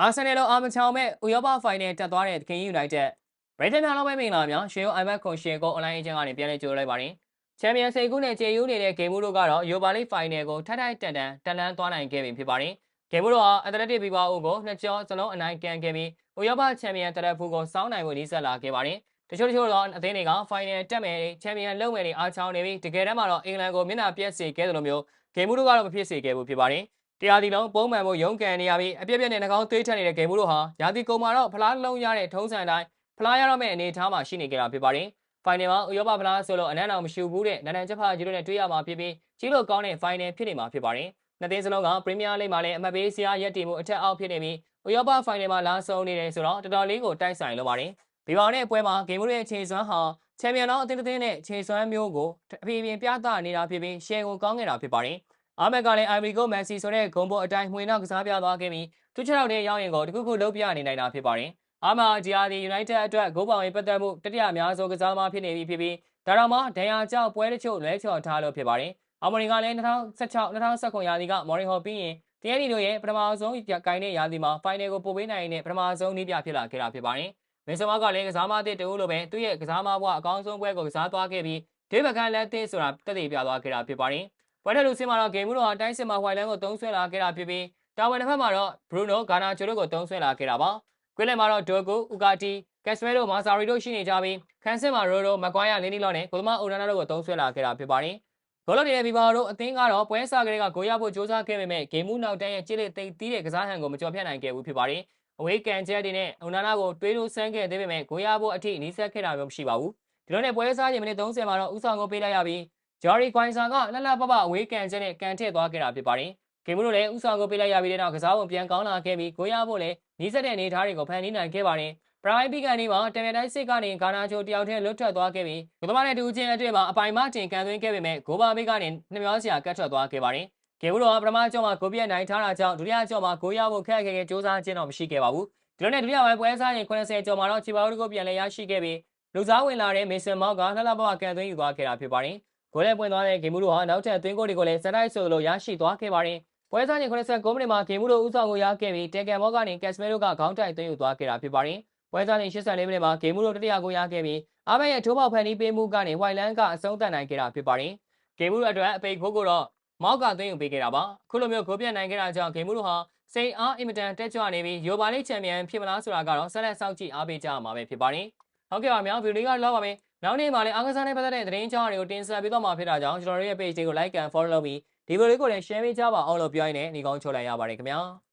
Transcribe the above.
အာဆင်နယ်လိုအာမချောင်မဲ့ဥရောပဖိုင်နယ်တက်သွားတဲ့ခင်ယူနိုက်တက်ဘရိတ်တန်နာလုံးပဲမင်္ဂလာများရွှေရုံ iMac ကွန်ရှင်ကိုအွန်လိုင်းအချင်းကနေပြန်လည်ကြိုလိုက်ပါတယ်ချန်ပီယံစိတ်ကူးနဲ့ကျေယူနေတဲ့ဂိမ်းမှုတို့ကတော့ယူပါလိဖိုင်နယ်ကိုထိုက်ထိုက်တန်တန်တန်လန်းသွားနိုင်ခဲ့ပြီဖြစ်ပါတယ်ဂိမ်းမှုတို့ဟာအက်တလက်တစ်ဘီဘာအိုကိုနှစ်ကျော်စလုံးအနိုင်ကန်ခဲ့ပြီးဥရောပချန်ပီယံတရက်ဖူကိုစောင်းနိုင်ဖို့နှီးဆက်လာခဲ့ပါတယ်တချို့တချို့တော့အသင်းတွေကဖိုင်နယ်တက်မယ်ချန်ပီယံလုံမယ်တွေအားချောင်းနေပြီးတကယ်တမ်းမှာတော့အင်္ဂလန်ကိုမျက်နှာပြက်စေခဲ့တယ်လို့မျိုးဂိမ်းမှုတို့ကတော့မဖြစ်စေခဲ့ဘူးဖြစ်ပါတယ် တရားဒီလုံးပုံမှန်ဖို့ရုန်းကန်နေရပြီးအပြည့်ပြည့်နဲ့နှကောင်းသွေးထက်နေတဲ့ဂိမ်းမှုတို့ဟာရာသီကုန်မှာတော့ဖလားလုံးရတဲ့ထုံးစံတိုင်းဖလားရတော့မယ့်အနေအထားမှာရှိနေကြတာဖြစ်ပါတယ်။ဖိုင်နယ်မှာဥရောပဖလားဆိုလို့အနက်အောင်မရှိဘူးတဲ့နန်နန်ချက်ဖာဂျီရိုနဲ့တွေ့ရမှာဖြစ်ပြီးကြီးလို့ကောင်းတဲ့ဖိုင်နယ်ဖြစ်နေမှာဖြစ်ပါတယ်။နှစ်သင်းစလုံးကပရီးမီးယားလိဂ်မှာလည်းအမှတ်ပေးစရာရက်တည်မှုအထက်အောက်ဖြစ်နေပြီးဥရောပဖိုင်နယ်မှာလာဆုံးနေတယ်ဆိုတော့တော်တော်လေးကိုတိုက်ဆိုင်လို့ပါတယ်။ဒီပေါင်းနဲ့ပွဲမှာဂိမ်းမှုရဲ့ခြေစွမ်းဟာချန်ပီယံတော်အသင်းတစ်သင်းနဲ့ခြေစွမ်းမျိုးကိုအပြင်းပြင်းပြသနေတာဖြစ်ပြီးရှယ်ကိုကောင်းခဲ့တာဖြစ်ပါတယ်။ အာမက်ကလည်း Ivory Coast Messi ဆိုတဲ့ဂုံပေါ်အတိုင်းမှွေနောက်ကစားပြသွားခဲ့ပြီးသူချောက်တဲ့ရောက်ရင်ကိုတခုခုလုံးပြနေနိုင်တာဖြစ်ပါတယ်။အာမဂျီယာဒီ United အတွက်ဂိုးပောင်ရေးပတ်သက်မှုတတိယအများဆုံးကစားသမားဖြစ်နေပြီဖြစ်ပြီးဒါတော့မှဒဏ်ရာကြောင့်ပွဲတချို့လွဲချော်ထားလို့ဖြစ်ပါတယ်။အာမော်ရင်ကလည်း2016-2019ရာသီကမော်ရင်ဟော်ပြီးရင်တရနီတို့ရဲ့ပထမဆုံးကိုင်းတဲ့ရာသီမှာဖိုင်နယ်ကိုပို့ပေးနိုင်တဲ့ပထမဆုံးနည်းပြဖြစ်လာခဲ့တာဖြစ်ပါတယ်။မင်းစမကလည်းကစားမသစ်တူလို့ပဲသူ့ရဲ့ကစားမဘဝအကောင်းဆုံးပွဲကိုကစားသွားခဲ့ပြီးဒေးဗကန်လက်သစ်ဆိုတာတက်တည်ပြသွားခဲ့တာဖြစ်ပါတယ်။ ပွဲထလူစင်မှာတော့ဂိမ်းမှုတော့တိုင်းစစ်မှာဟွိုင်လန်ကိုတုံးဆွဲလာခဲ့တာဖြစ်ပြီးတာဝန်တစ်ဖက်မှာတော့ဘရူနိုဂါနာချိုတို့ကိုတုံးဆွဲလာခဲ့တာပါ။ကွင်းလယ်မှာတော့ဒိုဂိုဥကာတီကက်စမဲတို့မာဆာရီတို့ရှိနေကြပြီးခန်းစစ်မှာရိုဒိုမကွိုင်းယာလင်းနီလော့နဲ့ကိုသမာအိုနာနာတို့ကိုတုံးဆွဲလာခဲ့တာဖြစ်ပါတယ်။ဂိုးလုံးနေတဲ့ဘီဘာတို့အသင်းကတော့ပွဲစားကလေးကဂိုးရဖို့ကြိုးစားခဲ့ပေမဲ့ဂိမ်းမှုနောက်တန်းရဲ့ကြိလက်သိပ်သီးတဲ့ကစားဟန်ကိုမကျော်ဖြတ်နိုင်ခဲ့ဘူးဖြစ်ပါတယ်။အဝေးကန်ချက်တွေနဲ့အိုနာနာကိုတွေးလို့ဆန်းခဲ့သေးပေမဲ့ဂိုးရဖို့အထိနီးစပ်ခဲ့တာမျိုးမရှိပါဘူး။ဒီလိုနဲ့ပွဲစားချိန်မိနစ်30မှာတော့ဥဆောင်ကိုပေးလိုက်ရပြီး ဂျော်ရီကွိုင်ဆာကလှလှပပအဝေးကန်ချက်နဲ့ကန်ထည့်သွားခဲ့တာဖြစ်ပါတယ်။ဂိမ်းမှုတို့လည်းဥဆောင်ကိုပေးလိုက်ရပြီးတဲ့နောက်ကစားပုံပြန်ကောင်းလာခဲ့ပြီးဂိုးရဖို့လည်းနီးစပ်တဲ့အနေအထားတွေကိုဖန်တီးနိုင်ခဲ့ပါတယ်။ပရိုင်ပီကန်ဒီမှာတမန်တိုင်းစစ်ကနေဂါနာချိုတယောက်တည်းလွတ်ထွက်သွားခဲ့ပြီးဘုသမားနဲ့တူချင်းအတွင်းမှာအပိုင်မတင်ကန်သွင်းခဲ့ပေမဲ့ဂိုဘာမေကနေနှမျောစရာကတ်ထွက်သွားခဲ့ပါတယ်။ဂေဘူးတော်ကပထမကြောမှာဂိုပြက်နိုင်ထားတာကြောင့်ဒုတိယကြောမှာဂိုးရဖို့ခက်ခဲခဲစ조사ခြင်းတော့မရှိခဲ့ပါဘူး။ဒီလိုနဲ့ဒုတိယပိုင်းပွဲစားရင်80ကျော်မှာတော့ချီပါတို့ကိုပြန်လဲရရှိခဲ့ပြီးလူစားဝင်လာတဲ့မေဆန်မောက်ကလှလှပပကန်သွင်းယူသွားခဲ့တာဖြစ်ပါတယ်။ ဂိုးလဲပွင့်သွားတဲ့ဂေမှုတို့ဟာနောက်ထပ်အသွင်းကိုတွေကိုလည်းစတိုက်ဆိုလိုရရှိသွားခဲ့ပါတယ်။ပွဲစားရင်89မိနစ်မှာဂေမှုတို့ဥဆောင်ကိုရခဲ့ပြီးတေကန်မောကနေကက်စမဲတို့ကခေါင်းတိုက်သွင်းယူသွားခဲ့တာဖြစ်ပါတယ်။ပွဲစားရင်84မိနစ်မှာဂေမှုတို့တတိယကိုရခဲ့ပြီးအာမက်ရဲ့ထိုးပေါက်ဖန်တီးပေးမှုကနေဝိုင်လန်ကအဆုံးသတ်နိုင်ခဲ့တာဖြစ်ပါတယ်။ဂေမှုတို့အတွက်အပိတ်ခိုးကိုတော့မောက်ကသွင်းယူပေးခဲ့တာပါ။အခုလိုမျိုးဂိုးပြတ်နိုင်ခဲ့တာကြောင့်ဂေမှုတို့ဟာစိန်အားအင်မတန်တက်ကြွနေပြီးရိုပါလိချန်ပီယံဖြစ်မလားဆိုတာကတော့ဆက်လက်စောင့်ကြည့်အားပေးကြရမှာပဲဖြစ်ပါတယ်။ဟုတ်ကဲ့ပါများဗီဒီယိုလေးကတော့ပါမယ်။ နောက်နေ့မှာလည်းအားကစားနဲ့ပတ်သက်တဲ့သတင်းကြောင်းတွေကိုတင်ဆက်ပေးတော့မှာဖြစ်တာကြောင့်ကျွန်တော်တို့ရဲ့ page တွေကို like and follow လုပ်ပြီးဒီဗီဒီယိုလေးကိုလည်း share ပေးကြပါအောင်လို့ပြောရင်းနဲ့ညီကောင်းချိုးလိုက်ရပါတယ်ခင်ဗျာ။